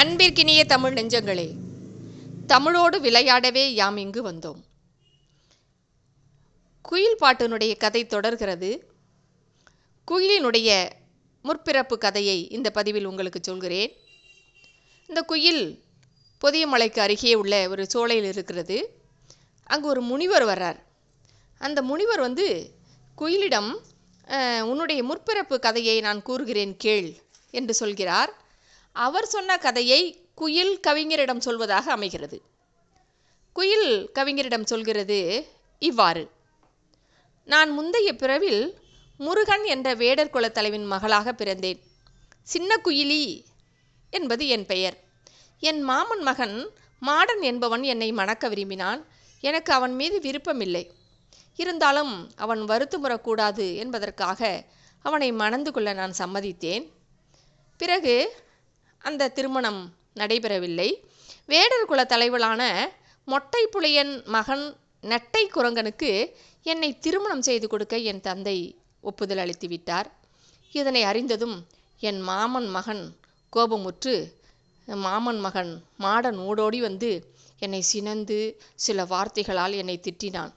அன்பிற்கினிய தமிழ் நெஞ்சங்களே தமிழோடு விளையாடவே யாம் இங்கு வந்தோம். குயில் பாட்டினுடைய கதை தொடர்கிறது. குயிலினுடைய முற்பிறப்பு கதையை இந்த பதிவில் உங்களுக்கு சொல்கிறேன். இந்த குயில் புதிய மலைக்கு அருகே உள்ள ஒரு சோலையில் இருக்கிறது. அங்கு ஒரு முனிவர் வர்றார். அந்த முனிவர் வந்து குயிலிடம் உன்னுடைய முற்பிறப்பு கதையை நான் கூறுகிறேன் கேள் என்று சொல்கிறார். அவர் சொன்ன கதையை குயில் கவிஞரிடம் சொல்வதாக அமைகிறது. குயில் கவிஞரிடம் சொல்கிறது இவ்வாறு. நான் முந்தைய பிறவில் முருகன் என்ற வேடர் குல தலைவின் மகளாக பிறந்தேன். சின்ன குயிலி என்பது என் பெயர். என் மாமன் மகன் மாடன் என்பவன் என்னை மணக்க விரும்பினான். எனக்கு அவன் மீது விருப்பமில்லை. இருந்தாலும் அவன் வருத்தமுறக்கூடாது என்பதற்காக அவனை மணந்து கொள்ள நான் சம்மதித்தேன். பிறகு அந்த திருமணம் நடைபெறவில்லை. வேடர் குல தலைவளான மொட்டை புளியன் மகன் நெட்டை குரங்கனுக்கு என்னை திருமணம் செய்து கொடுக்க என் தந்தை ஒப்புதல் அளித்து விட்டார் இதனை அறிந்ததும் என் மாமன் மகன் கோபமுற்று மாமன் மகன் மாடன் ஓடோடி வந்து என்னை சினந்து சில வார்த்தைகளால் என்னை திட்டினான்.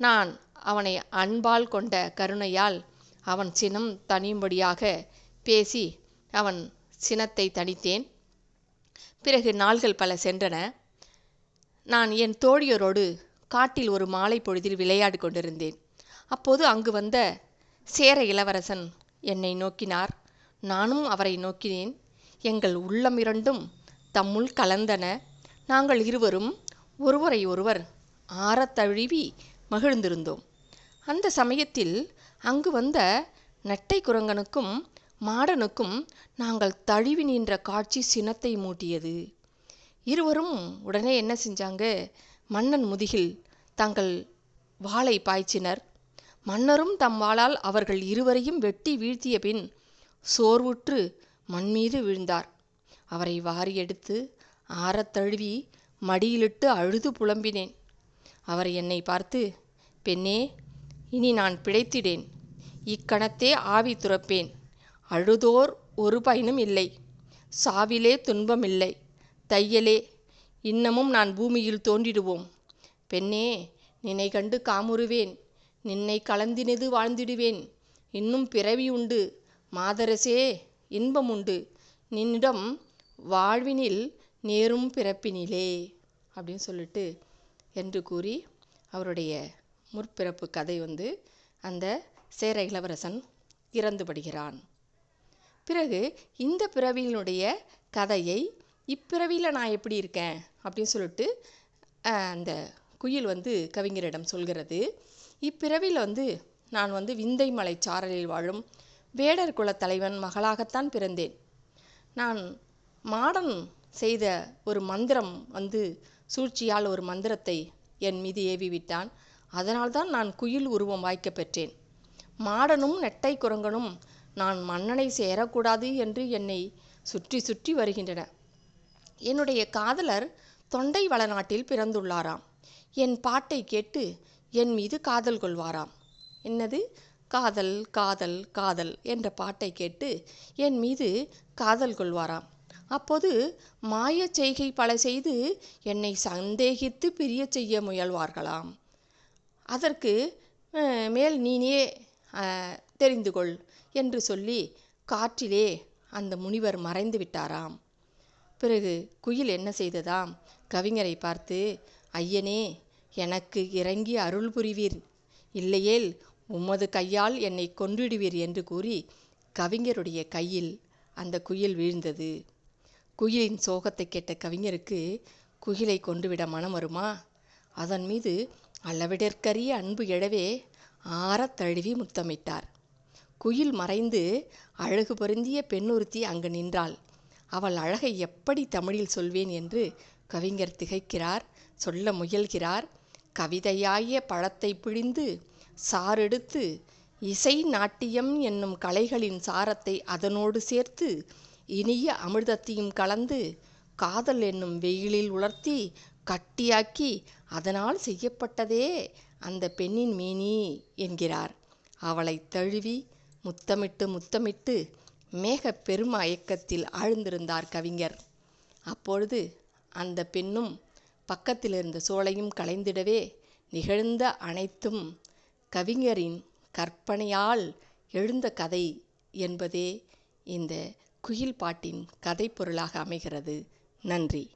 நான் அவனை அன்பால் கொண்ட கருணையால் அவன் சினம் தனியும்படியாக பேசி அவன் சினத்தை தணித்தேன். பிறகு நாள்கள் பல சென்றன. நான் என் தோழியரோடு காட்டில் ஒரு மாலை பொழுதில் விளையாடி கொண்டிருந்தேன். அப்போது அங்கு வந்த சேர இளவரசன் என்னை நோக்கினார். நானும் அவரை நோக்கினேன். எங்கள் உள்ளம் இரண்டும் தம்முள் கலந்தன. நாங்கள் இருவரும் ஒருவரை ஒருவர் ஆறத்தழுவி மகிழ்ந்திருந்தோம். அந்த சமயத்தில் அங்கு வந்த நெட்டை குரங்கனுக்கும் மாடனுக்கும் நாங்கள் தழுவி நின்ற காட்சி சினத்தை மூட்டியது. இருவரும் உடனே என்ன செஞ்சாங்க? மன்னன் முதுகில் தங்கள் வாளை பாய்ச்சினர். மன்னரும் தம் வாளால் அவர்கள் இருவரையும் வெட்டி வீழ்த்திய பின் சோர்வுற்று மண்மீது விழுந்தார். அவரை வாரி எடுத்து ஆறத் தழுவி மடியிலிட்டு அழுது புலம்பினேன். அவர் என்னை பார்த்து பெண்ணே இனி நான் பிழைத்திடேன். இக்கணத்தே ஆவி துறப்பேன். அழுதோர் ஒரு பயனும் இல்லை. சாவிலே துன்பமில்லை. தையலே இன்னமும் நான் பூமியில் தோன்றிடுவோம். பெண்ணே நினை கண்டு காமுறுவேன். நின்னை கலந்தினது வாழ்ந்திடுவேன். இன்னும் பிறவி உண்டு. மாதரசே இன்பம் உண்டு. நின்னிடம் வாழ்வினில் நேரும் பிறப்பினிலே அப்படின்னு சொல்லிட்டு என்று கூறி அவருடைய முற்பிறப்பு கதை வந்து அந்த சேர இளவரசன் இறந்துபடுகிறான். பிறகு இந்த பிறவியினுடைய கதையை இப்பிறவியில் நான் எப்படி இருக்கேன்? அப்படின்னு சொல்லிட்டு அந்த குயில் வந்து கவிஞரிடம் சொல்கிறது. இப்பிறவியில் வந்து நான் வந்து விந்தை மலை சாரலில் வாழும் வேடர் குலத் தலைவன் மகளாகத்தான் பிறந்தேன். நான் மாடன் செய்த ஒரு மந்திரம் வந்து சூழ்ச்சியால் ஒரு மந்திரத்தை என் மீது ஏவி விட்டான் அதனால்தான் நான் குயில் உருவம் வாய்க்க பெற்றேன். மாடனும் நெட்டை குரங்கனும் நான் மன்னனை சேரக்கூடாது என்று என்னை சுற்றி சுற்றி வருகின்றன. என்னுடைய காதலர் தொண்டை வளநாட்டில் பிறந்துள்ளாராம். என் பாட்டை கேட்டு என் மீது காதல் கொள்வாராம். என்னது? காதல் காதல் காதல் என்ற பாட்டை கேட்டு என் மீது காதல் கொள்வாராம். அப்போது மாயச் செய்கை பல செய்து என்னை சந்தேகித்து பிரியச் செய்ய முயல்வார்களாம். அதற்கு மேல் நீனே தெரிந்து கொள் என்று சொல்லி காற்றிலே அந்த முனிவர் மறைந்து விட்டாராம். பிறகு குயில் என்ன செய்ததாம்? கவிஞரை பார்த்து ஐயனே எனக்கு இறங்கி அருள் புரிவீர். இல்லையேல் உமது கையால் என்னை கொன்றிடுவீர் என்று கூறி கவிஞருடைய கையில் அந்த குயில் வீழ்ந்தது. குயிலின் சோகத்தை கேட்ட கவிஞருக்கு குயிலை கொண்டுவிட மனம் வருமா? அதன் மீது அளவிடற்கரிய அன்பு எழவே ஆறத் தழுவி முத்தமிட்டார். குயில் மறைந்து அழகு பொருந்திய பெண்ணொருத்தி அங்கு நின்றாள். அவள் அழகை எப்படி தமிழில் சொல்வேன் என்று கவிஞர் திகைக்கிறார் சொல்ல முயல்கிறார். கவிதையாய பழத்தை பிழிந்து சாரெடுத்து இசை நாட்டியம் என்னும் கலைகளின் சாரத்தை அதனோடு சேர்த்து இனிய அமிர்தத்தையும் கலந்து காதல் என்னும் வெயிலில் உலர்த்தி கட்டியாக்கி அதனால் செய்யப்பட்டதே அந்த பெண்ணின் மேனி என்கிறார். அவளை தழுவி முத்தமிட்டு முத்தமிட்டு மேகப் பெருமயக்கத்தில் ஆழ்ந்திருந்தார் கவிஞர். அப்பொழுது அந்த பெண்ணும் பக்கத்தில் இருந்த சோலையும் களைந்திடவே நிகழ்ந்த அனைத்தும் கவிஞரின் கற்பனையால் எழுந்த கதை என்பதே இந்த குயில் பாட்டின் கதைப்பொருளாக அமைகிறது. நன்றி.